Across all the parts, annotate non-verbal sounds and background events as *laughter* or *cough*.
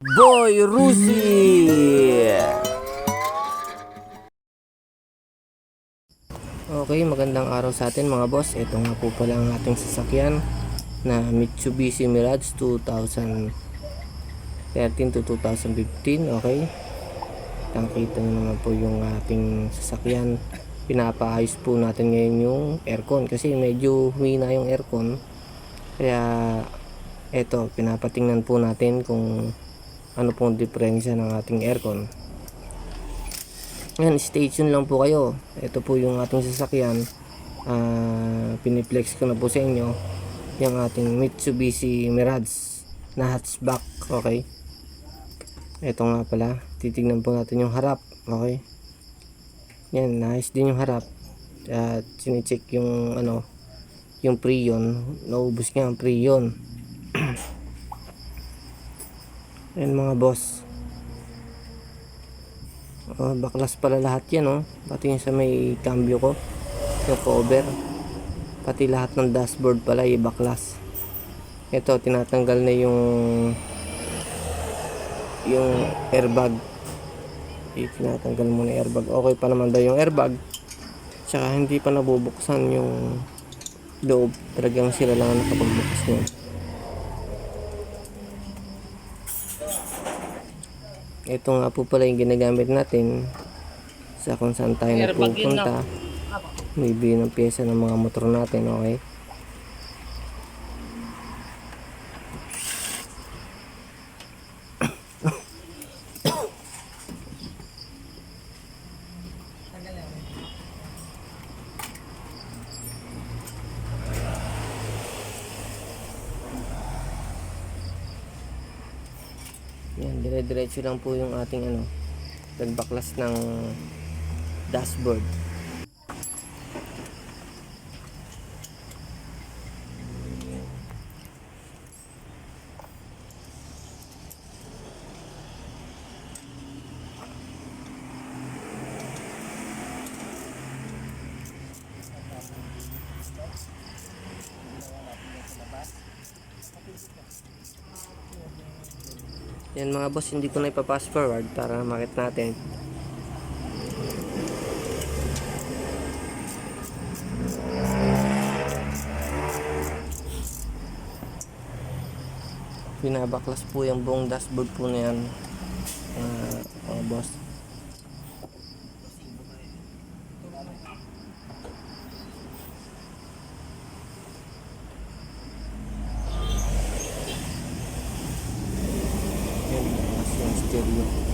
Boy Rusi! Okay, magandang araw sa atin mga boss. Ito nga po pala ang ating sasakyan na Mitsubishi Mirage 2013 to 2015. Okay. Nakikita nyo naman po yung ating sasakyan. Pinapaayos po natin ngayon yung aircon kasi medyo humina yung aircon. Kaya eto, pinapatingnan po natin kung ano pong diferensya ng ating aircon. Yan, stay tuned lang po kayo. Ito po yung ating sasakyan. Ah, piniplex ko na po sa inyo yung ating Mitsubishi Mirage na hatchback. Okay. Ito nga pala. Titignan po natin yung harap. Okay. Yan, nice din yung harap. At sinicheck yung ano, yung prion. Naubos nga ang prion. *clears throat* Yan mga boss. Oh, baklas pala lahat yan oh. Pati yung sa may cambio ko. Yung cover. Pati lahat ng dashboard pala yung baklas. Ito, tinatanggal na yung yung airbag. Eh, tinatanggal muna yung airbag. Okay pa naman daw yung airbag. Tsaka hindi pa nabubuksan yung loob. Talagang sila lang ang nakapagbukas niya. Ito nga po pala yung ginagamit natin sa kung saan tayo Airbag yun pupunta. May bili ng pyesa ng mga motor natin, okay? Yan, dire-diretso lang po yung ating ano, pagbaklas ng dashboard. Yan mga boss, hindi ko na ipapass forward para makita natin. Binabaklas po yung buong dashboard po na yan. ah, mga boss. Yan, baklas yung stereo.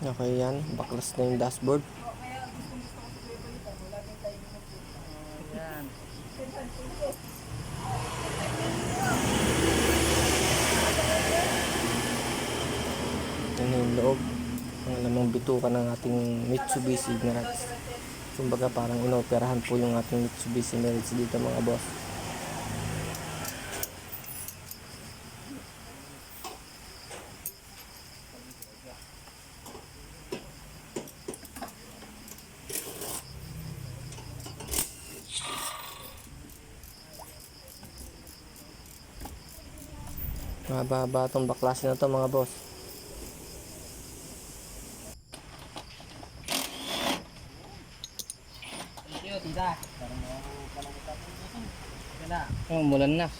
Okay yan, baklas na yung dashboard. Yan yung loob. Ang lamang bituka ng ating Mitsubishi Mirage. Kumbaga parang inoperahan po yung ating Mitsubishi Mirage dito mga boss. Mahaba-haba itong baklasin na to mga boss. Oh, mulan na.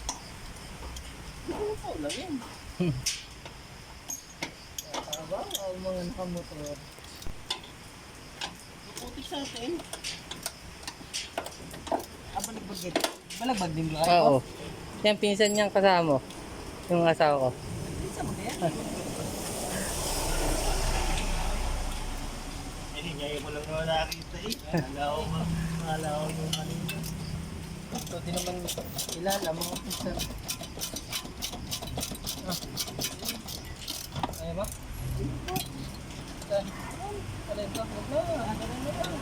Mga nakamotor. Puti sa atin. Balagbag din. Balagbag din ba? Oo. Yan, pinsan niyang kasama mo. Yung asawa ko. Hindi, ngayon ko lang naman nakita eh. Ko, akala ko yung kanina. Ito din naman kilala mga pinsan. Ah. Ayaw ba? Ah. Alin to? Huwag na. Ano rin na lang.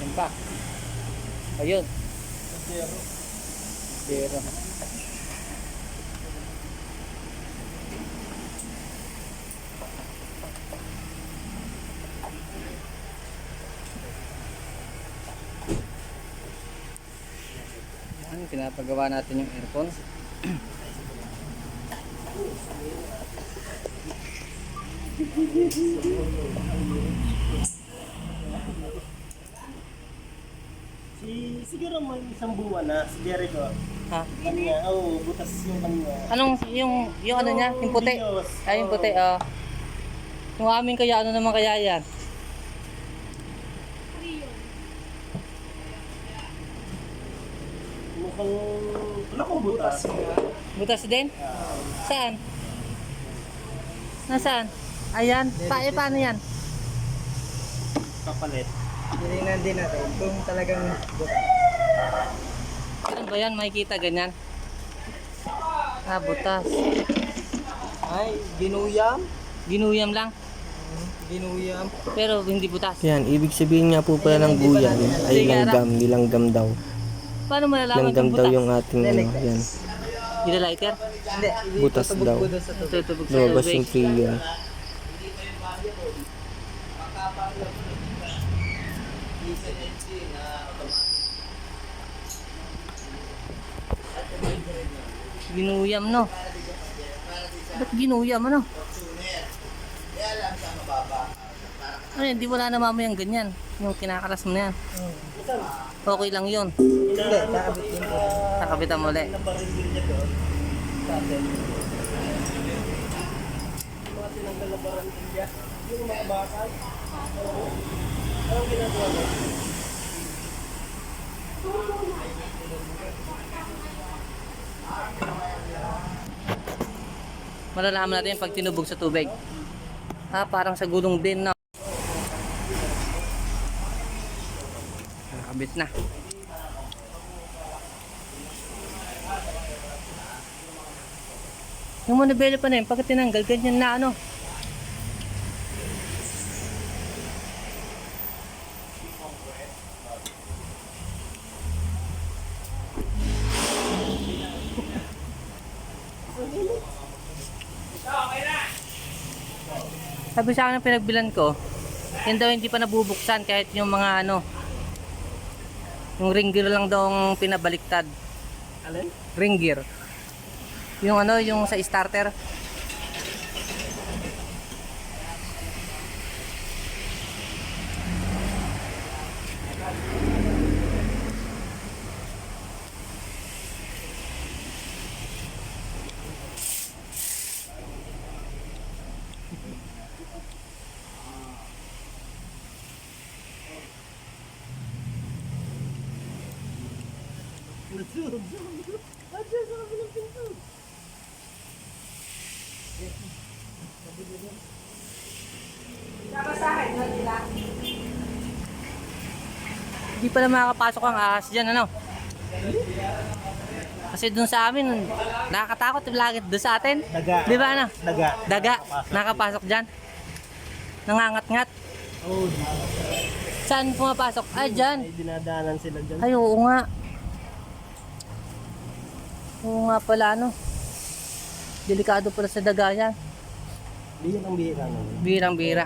Yan pa. Ayun. Zero. Yan, pinapagawa natin yung aircon. Si, siguro may isang buwan na, si Jericho. Ha? Kanya, oh, butas yung kanya. Anong yung yung ano niya, yung puti? Ay, yung Oo. puti, ah. Yung amin kaya, ano naman kaya yan? Mukhang, wala kong butas. Butas din? Saan? Nasaan? Ayan. Pa, eh, paano yan? Kapalit. Tingnan din natin kung talagang bukas. Ganun ba yan? Makikita ganyan? Ah, butas. Ay, ginuyam. Ginuyam lang. Ginuyam. Pero hindi butas. Yan, ibig sabihin nga po pala ng guyan ay langgam, nilanggam daw. Paano malalaman Langgam kung daw butas? yung ating ano, yan. Yung lighter? Hindi, Butas daw. Tutubog sa Lumabas tubig. yung priya. Ginuyam, no? Ba't ginuyam, ano? Ano yan, di wala na mamayang ganyan. Yung kinakaras mo na yan. Okay lang yun. Hindi, kakabitin ko. Nakabitan mo ulit. Malalaman natin pag tinubog sa tubig. Ah, parang sa gulong din na. Nakabit na. Yung manibela pa na yun, pagka tinanggal, ganyan na ano. Sabi sa akin ng pinagbilan ko, yan daw hindi pa nabubuksan kahit yung mga ano, yung ring gear lang daw ang pinabaliktad. Alin? Ring gear. Yung ano, yung sa starter. Pala makakapasok ang ahas dyan, ano? Kasi dun sa amin, nakakatakot lagi doon sa atin. Daga. Di ba ano? Daga. Daga, nakapasok dyan. Nangangat-ngat. Oh, Saan pumapasok? Ah, dyan. may dinadaanan sila dyan. Ay, oo nga. Oo nga pala, ano. Delikado pala sa daga yan. Bihira ang bihira nun. Birang-bira.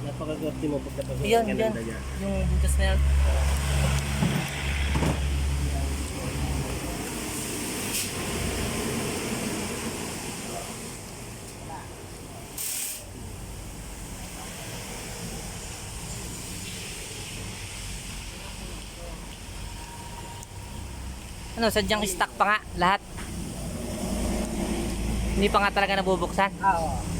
Napakagwerte mo pagkapasok Yan, yan. Yung butas na yan. Ano, sadyang stock pa nga lahat. Hindi pa nga talaga nabubuksan. Ah, oo.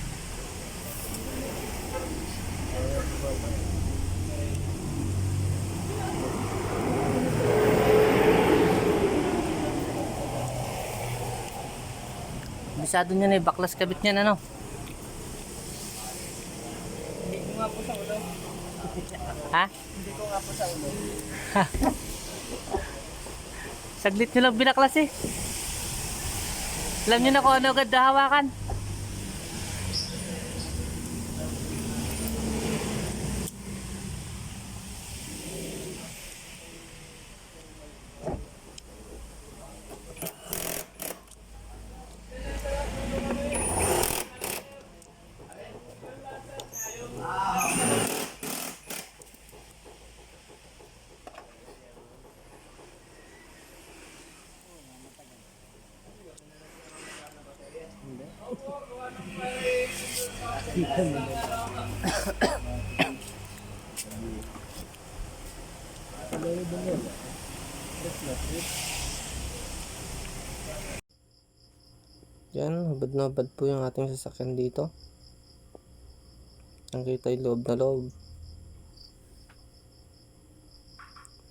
Bisado niya na eh, baklas kabit niya ano. Hindi ko nga po sa ulo. Ha? Hindi ko nga po sa ulo. Saglit nyo lang binaklas eh. Alam nyo na kung ano agad hawakan. Yan, hubad na hubad po yung ating sasakyan dito. Nakita yung loob na loob.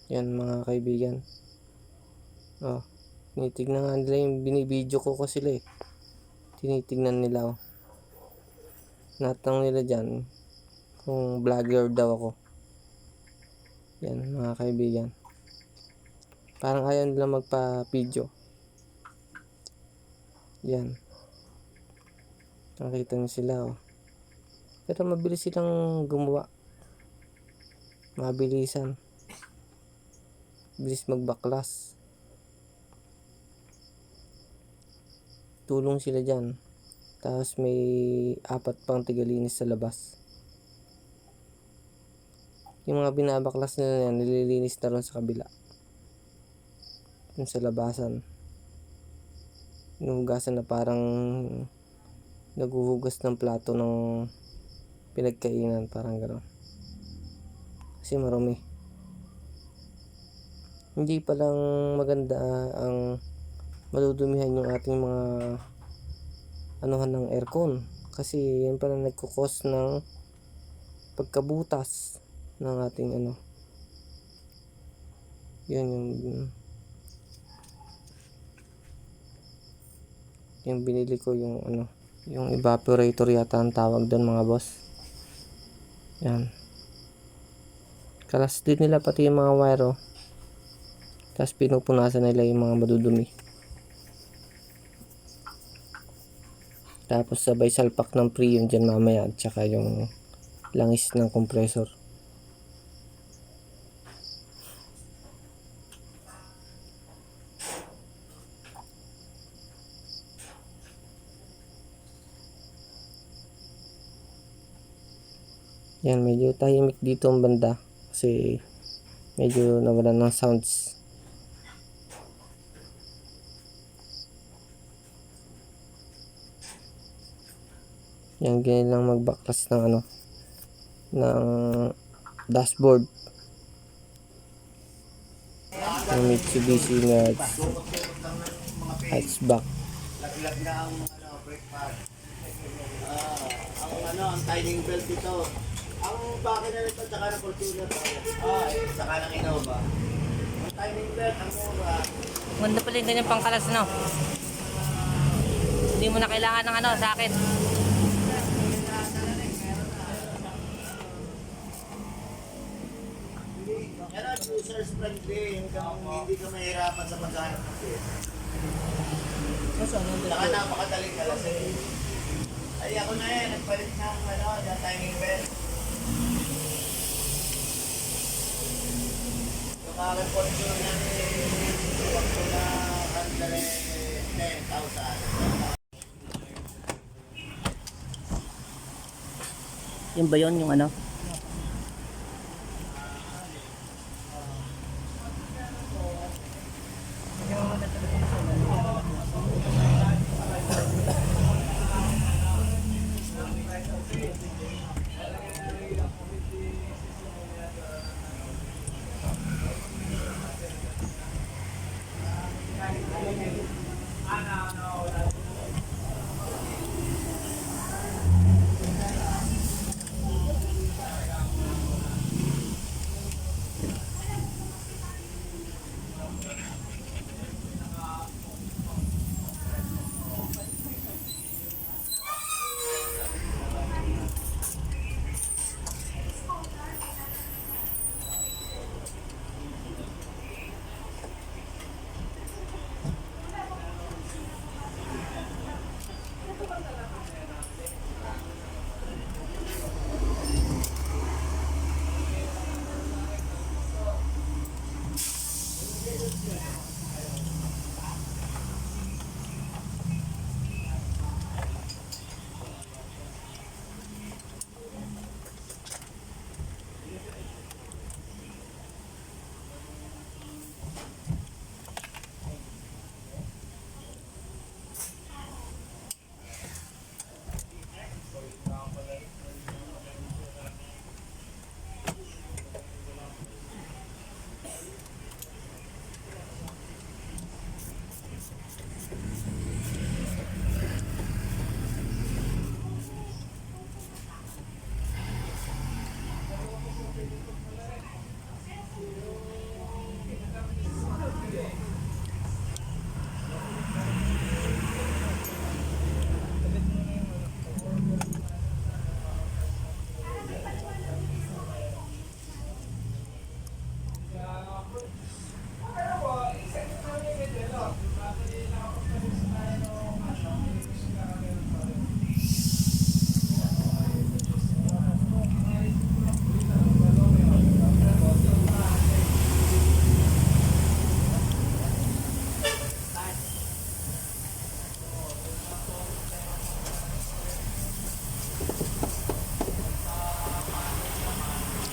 Yan mga kaibigan. Oh, tinitignan nga nila yung binibideo ko ko sila eh. Tinitignan nila oh. Natang nila dyan kung vlogger daw ako. Yan mga kaibigan. Parang ayaw nila magpa-video. Yan. Nakita niyo sila oh. Pero mabilis silang gumawa. Mabilisan. Bilis magbaklas. Tulong sila dyan. Tapos may apat pang tigalinis sa labas. Yung mga binabaklas nila yan, nililinis na rin sa kabila. Yung sa labasan. Inuhugasan na parang naghuhugas ng plato ng pinagkainan parang gano'n. Kasi marumi. Hindi pa lang maganda ang madudumihan yung ating mga anuhan ng aircon. Kasi yan pala nagkukos ng pagkabutas ng ating ano. Yun yung yung binili ko yung ano yung evaporator yata ang tawag doon mga boss. Yan. Kalas din nila pati yung mga wire oh. tapos pinupunasan nila yung mga madudumi. Tapos sabay salpak ng pre yun dyan mamaya at saka yung langis ng compressor Yan, medyo tahimik dito ang banda kasi medyo nawala ng sounds. Yan, ganyan lang magbaklas ng ano ng dashboard. ng Mitsubishi Mirage hatchback. Laglag na ang ano, brake pad. Ah, ang ano, ang timing belt ito. Ang bakit na nito, tsaka ng Fortuner. Ah, eh, tsaka ng Innova. Ang timing belt, ang mura. Ganda pala yung ganyan pangkalas, no? Hindi mo na kailangan ng ano, sakit. Ang user's friendly, yung kang hindi ka mahirapan sa paghanap ng ano, Saka napakadaling kalasin. Ay, ako na eh, nagpalit ng ano, ng timing belt. Aking Fortuner na huwag ko na kandali 10,000. Yung ba yun, yung ano?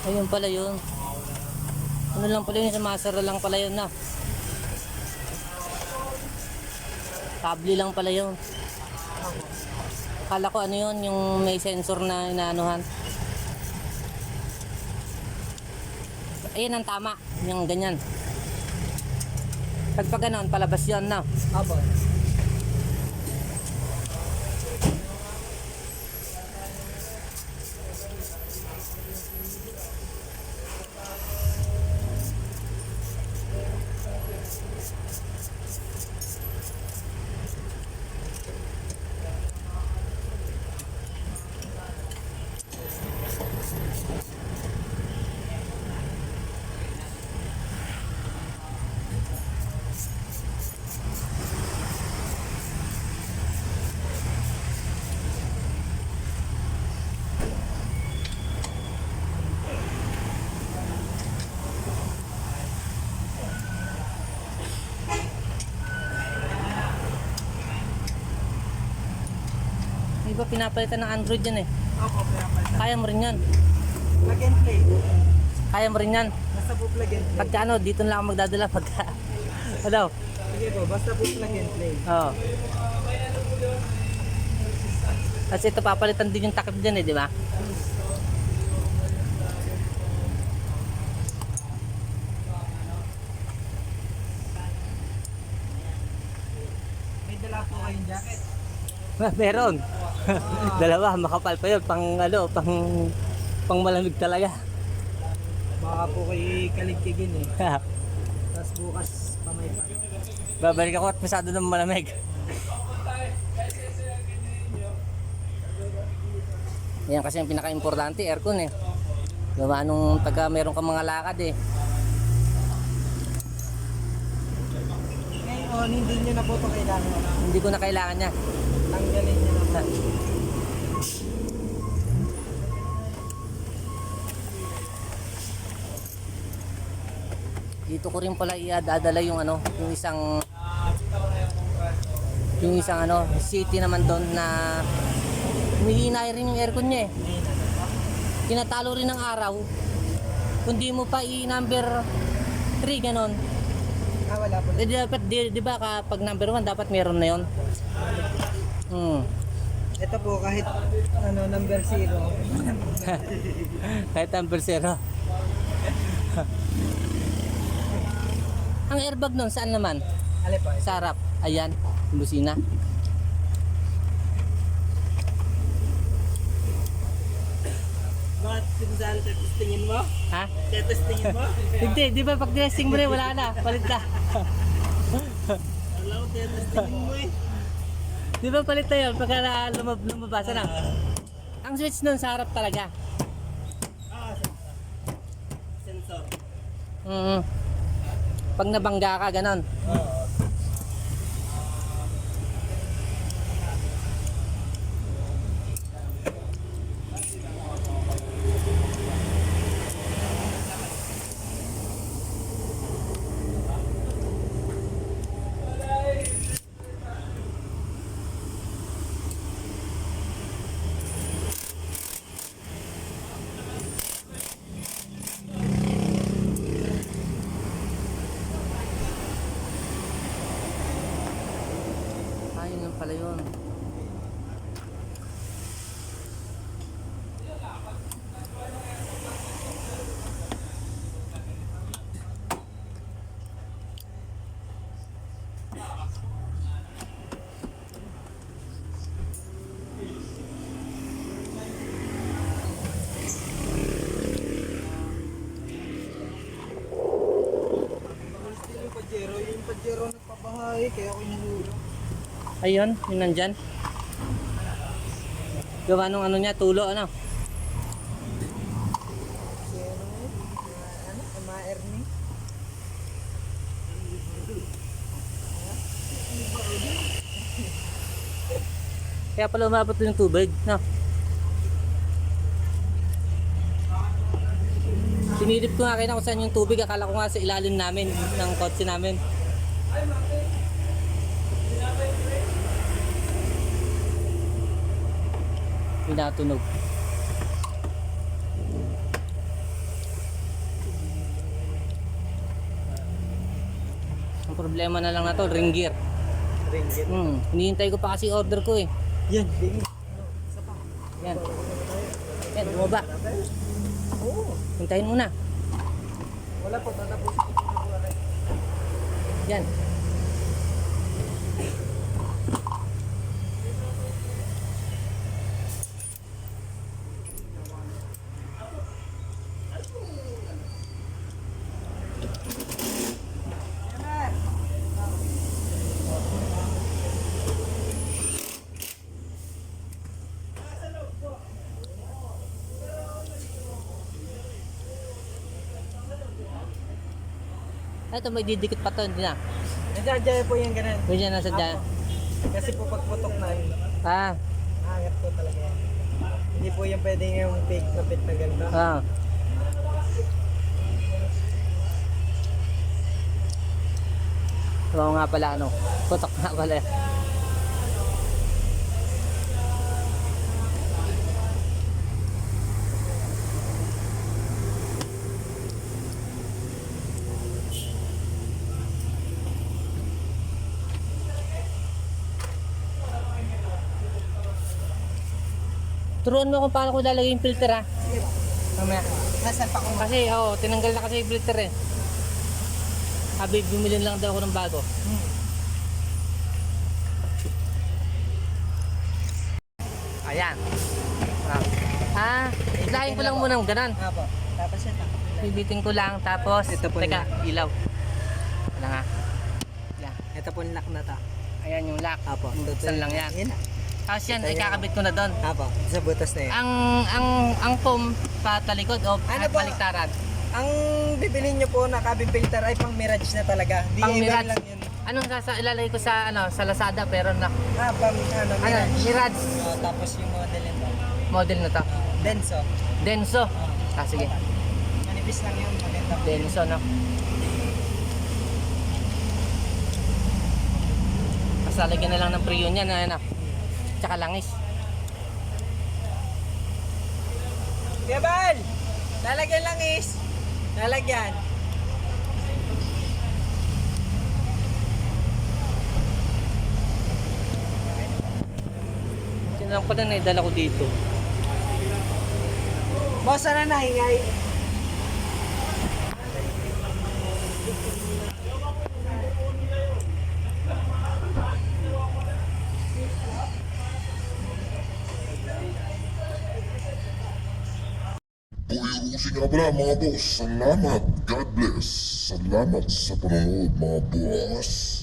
Ayun pala yun. Ano lang pala yun, sumasara lang pala yun na. Kable lang pala yun. Akala ko ano yun, yung may sensor na inaanuhan. Ayun ang tama, yung ganyan. Pag pa palabas yun na. Aba. ba pinapalitan ng Android yan eh? Opo, pinapalitan. Kaya mo rin yan. Plug and play. Kaya mo rin yan. Basta po plug and play. Pagka ano, dito na lang ako magdadala pagka... *laughs* ano? Sige po, basta po plug and play. Oo. Kasi ito papalitan din yung takip dyan eh, di ba? May dala po kayong jacket? *laughs* Meron. *laughs* Dalawa, makapal pa yun. Pang ano, pang pang malamig talaga. Baka po kayo kaligtigin eh. Tapos bukas pamaypan. Babalik ako at masyado ng malamig. Yan kasi yung pinaka-importante, aircon eh. Gawa nung taga meron ka mga lakad eh. Ngayon, hindi nyo na po ito kailangan. Hindi ko na kailangan niya. Tanggalin nyo na Dito ko rin pala iadadala yung ano, yung isang yung isang ano, city naman doon na humihina rin yung aircon niya eh. Tinatalo rin ng araw. Kung di mo pa i-number 3 ganon. Ah, wala po. Eh, dapat, di, di ba kapag number 1 dapat meron na yon. Hmm. Ito po kahit ano number zero. *laughs* Kahit number 0. Ang airbag nun, saan naman? Alin po? Sa harap. Ayan, yung busina. Bakit pinsan testingin mo? Ha? Testingin mo? *laughs* Hindi, di ba pag testing mo rin, wala na. Palit na. Alam ko testingin mo eh. Di ba palit na yun pagka na lumab lumabasa na? Ang switch nun sa harap talaga. Ah, sensor. Mm. Pag nabangga ka, ganon. Kaya ako nahuro. Ayun, yun nandyan. Gawa nung ano niya, tulo, ano? Kaya pala umabot yung tubig, no? Sinilip ko nga kayo kung saan yung tubig, akala ko nga sa ilalim namin, ng kotse namin. Pinatunog. Ang problema na lang na to, ring gear. Ringgit. Hmm, hinihintay ko pa kasi order ko eh. Yan. Yan. Yan, bumaba. Hintayin muna. Wala na wala. Yan. Ito may didikit pa to, hindi na. Nadadya po yung ganun. Hindi na nasa dyan. Kasi po pagputok na yun, Ah, angat po talaga yan. Hindi po yung pwedeng yung fake na pit na ganito. ah. Oo nga pala ano, putok nga pala. Turuan mo kung paano ko lalagay yung filter ha. Sige ba? Mamaya. Nasaan pa ko? Kasi, oo, tinanggal na kasi yung filter eh. Sabi, bumili lang daw ako ng bago. Hmm. Ayan. Ah, ah ilahin ko lang muna ng ganon. Apo. Tapos ito. Bibitin ko lang, tapos, Ito po teka, ilaw. Wala nga. Yan. Ito po lock na to. Ayan yung lock. Apo. Buksan lang yan. Yan. Tapos yan, Ito yan. ikakabit ko na doon. Apo. Sa butas na yan. Ang, ang, ang foam pa talikod o Ano at ba? baliktaran. Ang bibilin nyo po na cabin filter ay pang Mirage na talaga. Di Pang iba Mirage. lang yun. Anong sasa ilalagay ko sa ano sa Lazada pero na Ah, pang ano, ano Mirage. Mirage Ah, tapos yung model nito. model na to. Denso. Denso. Ah sige. Manipis lang yun. Maganda po. Denso no. Kasalagyan na lang ng priyon yan ano. Tsaka langis. Kuya Bal! Lalagyan lang is. Lalagyan. Yan lang pala na idala ko dito. Boss, ano na hingay? Pala mga boss. Salamat. God bless. Salamat sa panonood mga boss.